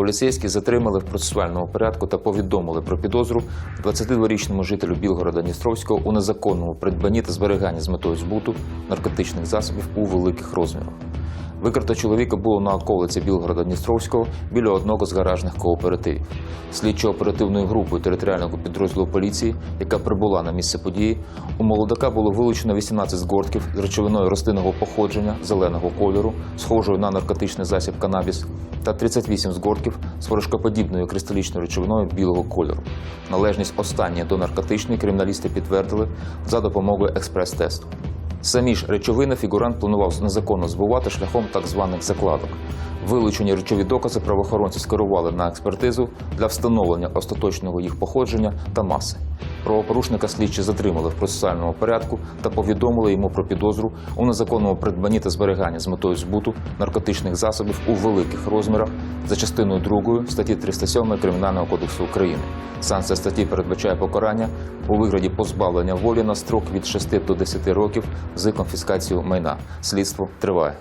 Поліцейські затримали в процесуальному порядку та повідомили про підозру 22-річному жителю Білгорода Дністровського у незаконному придбанні та зберіганні з метою збуту наркотичних засобів у великих розмірах. Викрито чоловіка було на околиці Білгорода Дністровського біля одного з гаражних кооперативів. Слідчо-оперативною групою територіального підрозділу поліції, яка прибула на місце події, у молодака було вилучено 18 згортків з речовиною рослинного походження зеленого кольору, схожою на наркотичний засіб канабіс, та 38 згортків з порошкоподібною кристалічною речовиною білого кольору. Належність останньої до наркотичної криміналісти підтвердили за допомогою експрес-тесту. Самі ж речовини фігурант планував незаконно збувати шляхом так званих закладок. Вилучені речові докази правоохоронці скерували на експертизу для встановлення остаточного їх походження та маси. Правопорушника слідчі затримали в процесуальному порядку та повідомили йому про підозру у незаконному придбанні та зберіганні з метою збуту наркотичних засобів у великих розмірах за частиною 2 статті 307 Кримінального кодексу України. Санкція статті передбачає покарання у вигляді позбавлення волі на строк від 6 до 10 років з конфіскацією майна. Слідство триває.